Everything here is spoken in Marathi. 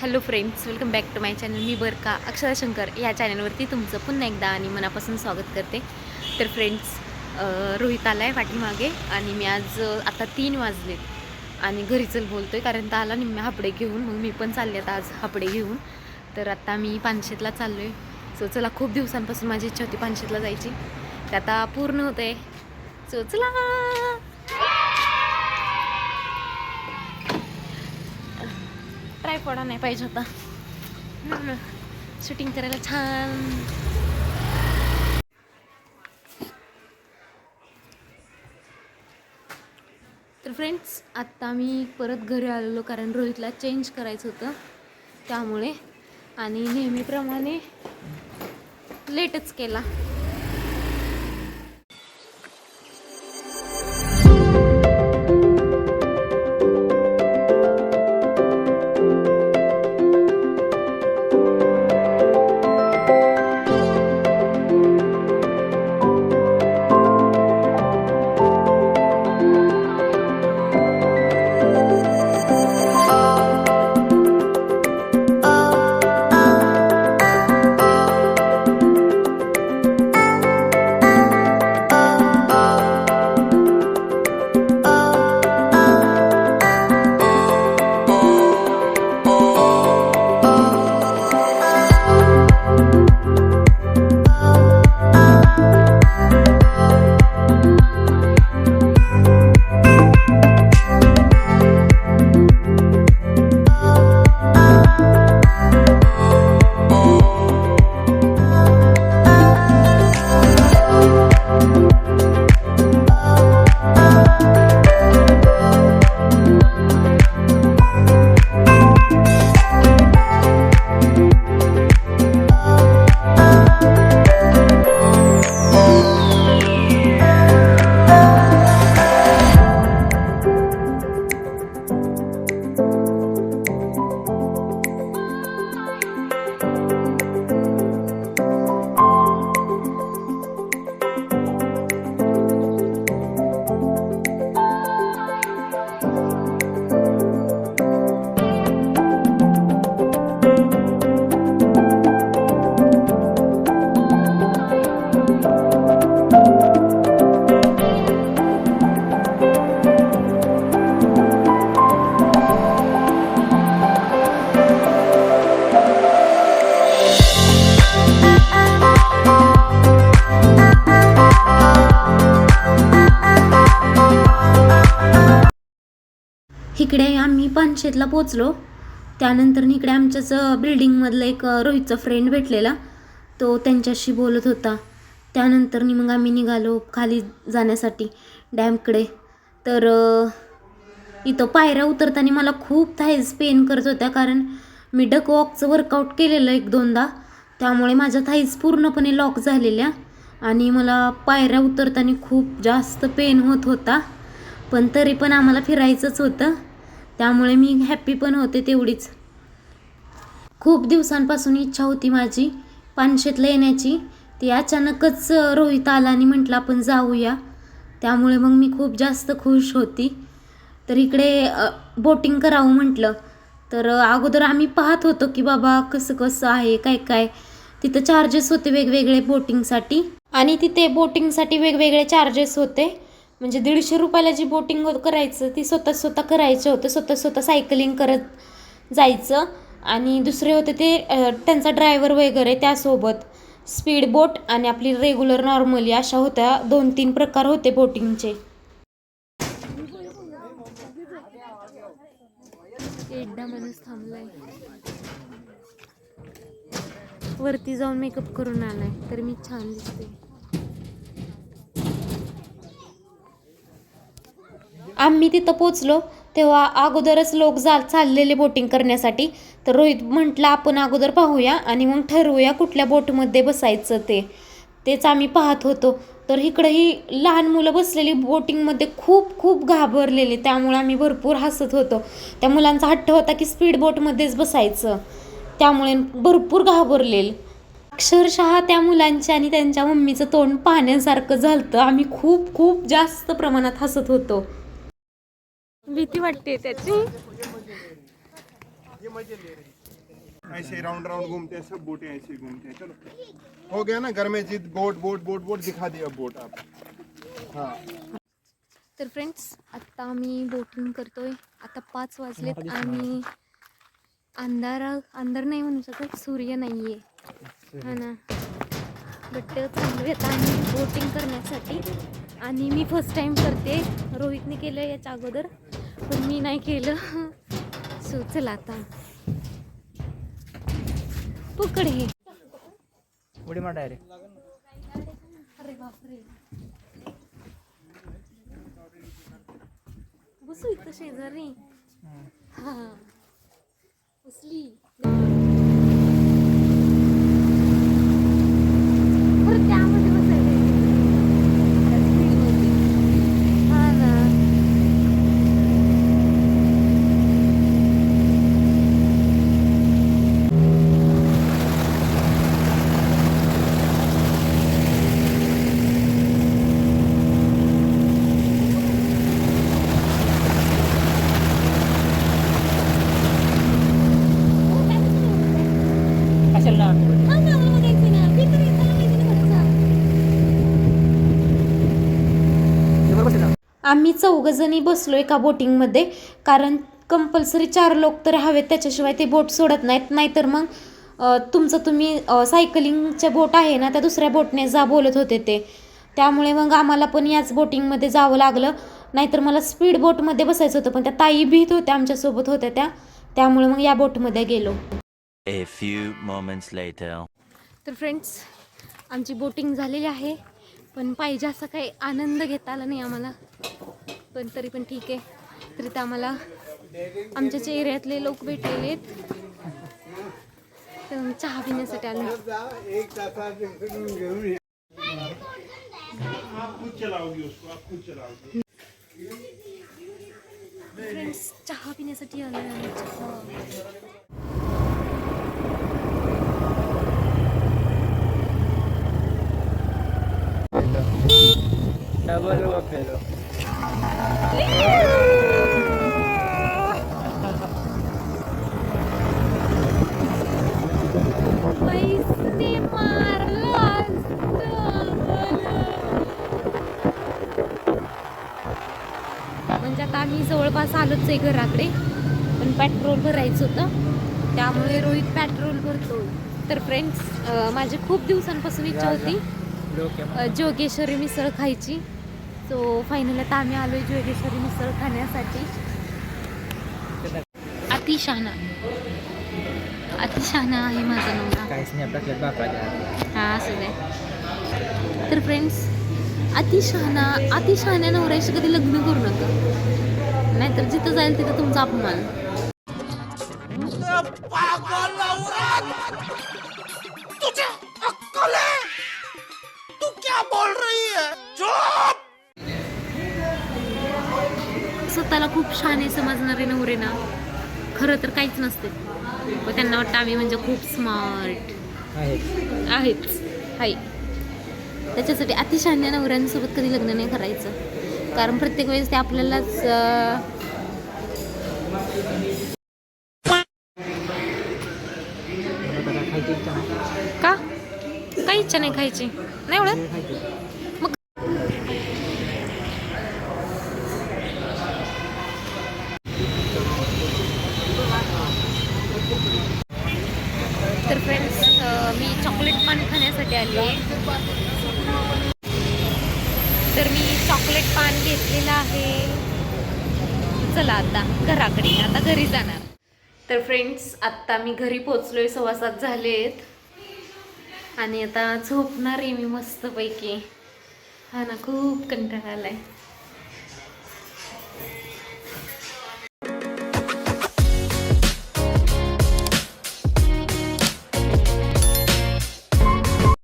Hello friends welcome back to my channel मी बरका अक्षरा शंकर. या चॅनलवरती तुमचं पुन्हा एकदा आणि मनापासून स्वागत करते. तर फ्रेंड्स रोहित आला आहे पाठीमागे आणि मी आज आता तीन वाजलेत आणि घरी चल बोलतो आहे कारण तर आला निम्म्या हापडे घेऊन. मग मी पण चालले आता आज हापडे घेऊन. तर आता मी पानशेतला चाललो आहे सो चला खूप दिवसांपासून माझी इच्छा होती पानशेतला जायची. तर आता पूर्ण होतं आहे सो चला! ट्रायपॉडा नाही पाहिजे होता. शूटिंग करायला छान. तर फ्रेंड्स आत्ता मी परत घरी आलेलो कारण रोहितला चेंज करायचं होतं. त्यामुळे आणि नेहमीप्रमाणे लेटच केला. पानशेतला पोचलो त्यानंतर इकडे आमच्याच बिल्डिंगमधला एक रोहितचा फ्रेंड भेटलेला. तो त्यांच्याशी बोलत होता. त्यानंतर मग आम्ही निघालो खाली जाण्यासाठी डॅमकडे. तर इथं पायऱ्या उतरताना मला खूप थाईज पेन करत होत्या. कारण मी डक वॉकचं वर्कआउट केलेलं एक दोनदा. त्यामुळे माझ्या थाईज पूर्णपणे लॉक झालेल्या. आणि मला पायऱ्या उतरताना खूप जास्त पेन होत होता. पण तरी पण आम्हाला फिरायचंच होतं. त्यामुळे मी हॅप्पी पण होते तेवढीच. खूप दिवसांपासून इच्छा होती माझी पानशेतला येण्याची. ती अचानकच रोहित आला आणि म्हटलं आपण जाऊया. त्यामुळे मग मी खूप जास्त खुश होती. तर इकडे बोटिंग करावं म्हटलं. तर अगोदर आम्ही पाहत होतो की बाबा कसं कसं आहे काय काय. तिथं चार्जेस होते वेगवेगळे बोटिंगसाठी आणि तिथे बोटिंगसाठी वेगवेगळे चार्जेस होते. म्हणजे दीडशे रुपयाला जी बोटिंग करायचं ती स्वतः स्वतः करायचं होतं स्वतः स्वतः सायकलिंग करत जायचं. आणि दुसरे होते ते त्यांचा ड्रायव्हर वगैरे त्यासोबत स्पीड बोट आणि आपली रेग्युलर नॉर्मली अशा होत्या. दोन तीन प्रकार होते बोटिंगचे माणूस थांबलाय. वरती जाऊन मेकअप करून आलाय. तर मी छान दिसते. आम्ही तिथं पोचलो तेव्हा अगोदरच लोक जा चाललेले बोटिंग करण्यासाठी. तर रोहित म्हटलं आपण अगोदर पाहूया आणि मग ठरवूया कुठल्या बोटमध्ये बसायचं ते. तेच आम्ही पाहत होतो. तर इकडं ही लहान मुलं बसलेली बोटिंगमध्ये खूप खूप घाबरलेली. त्यामुळे आम्ही भरपूर हसत होतो. त्या मुलांचा हट्ट होता की स्पीड बोटमध्येच बसायचं. त्यामुळे भरपूर घाबरलेल. अक्षरशः त्या मुलांच्या आणि त्यांच्या मम्मीचं तोंड पाहण्यासारखं झालं आम्ही खूप खूप जास्त प्रमाणात हसत होतो. भीती वाटते त्याची. मजे ले रही ऐसे राउंड राउंड घूमते हैं सब बोटें ऐसे ही घूमते हैं चलो। हो गया ना घर में जिद बोट बोट बोट बोट दिखा दिया बोट आप। हाँ। तर फ्रेंड्स आत्ता आम्ही बोटिंग करतोय. आता पाच वाजलेत आणि अंधार अंधार नाही म्हणू शकत सूर्य नाही आहे हा ना. बट चालूयात आम्ही बोटिंग करण्यासाठी. आणि मी फर्स्ट टाईम करते. रोहितने केलं याच्या अगोदर. पण मी नाही केलं. सो चला आता. पकड हे. उडी मार डायरेक्ट. अरे बापरे. बसू इथं शेजारी. हा. बसली बरं त्यामध्ये बसायचं हा ना कशाला हा ना मला बघायचं ना मी तर इथं बघायचं. आम्ही चौघजणी बसलो एका बोटिंगमध्ये कारण कंपल्सरी चार लोक तर हवेत त्याच्याशिवाय ते बोट सोडत नाहीत. नाहीतर मग तुमचं तुम्ही सायकलिंगच्या बोट आहे ना त्या दुसऱ्या बोटने जा बोलत होते ते. त्यामुळे मग आम्हाला पण याच बोटिंगमध्ये जावं लागलं. नाहीतर मला स्पीड बोटमध्ये बसायचं होतं पण त्या ताई भीत होत्या आमच्यासोबत होत्या त्या. त्यामुळे मग या बोटमध्ये गेलो. A few moments later. तर फ्रेंड्स आमची बोटिंग झालेली आहे पण पाहिजे असा काही आनंद घेता आला नाही आम्हाला. पण तरी पण ठीक आहे. तरी तर आम्हाला आमच्याच एरियातले लोक भेटलेले आहेत चहा पिण्यासाठी आलो. फ्रेंड्स चहा पिण्यासाठी आलो चहा डबल म्हणजे आता आम्ही जवळपास आलोच आहे घराकडे पण पेट्रोल भरायचं होतं. त्यामुळे रोहित पेट्रोल भरतो. तर फ्रेंड्स माझी खूप दिवसांपासून इच्छा होती जोगेश्वरी मिसळ खायची. सो फायनल आता आम्ही आलो आहे जोगेश्वरी मिसळ खाण्यासाठी. अतिशहाणा अतिशहाणा आहे माझा नवरा. हा असं तर फ्रेंड्स अतिशहाणा अतिशहाण्या नवऱ्याशी कधी लग्न करू नका. नाहीतर जिथं जाईल तिथं तुमचा अपमान. स्वतःला खूप शहाणे समजणारे नवरे ना खरं तर काहीच नसते. पण त्यांना वाटतं आम्ही म्हणजे खूप स्मार्ट आहे आहेच हाय. त्याच्यासाठी अतिशहाण्या नवऱ्यांसोबत कधी लग्न नाही करायचं. कारण प्रत्येक वेळेस ते आपल्यालाच का? काही इच्छा नाही खायची. नाही एवढं तर फ्रेंड्स मी चॉकलेट पान खाण्यासाठी आली आहे. तर मी चॉकलेट पान घेतलेलं आहे. चला आता घराकडे आता घरी जाणार. तर फ्रेंड्स आत्ता मी घरी पोचलोय सव्वा सात झालेत. आणि आता झोपणार आहे मी मस्तपैकी. हा ना खूप कंटाळा आलाय.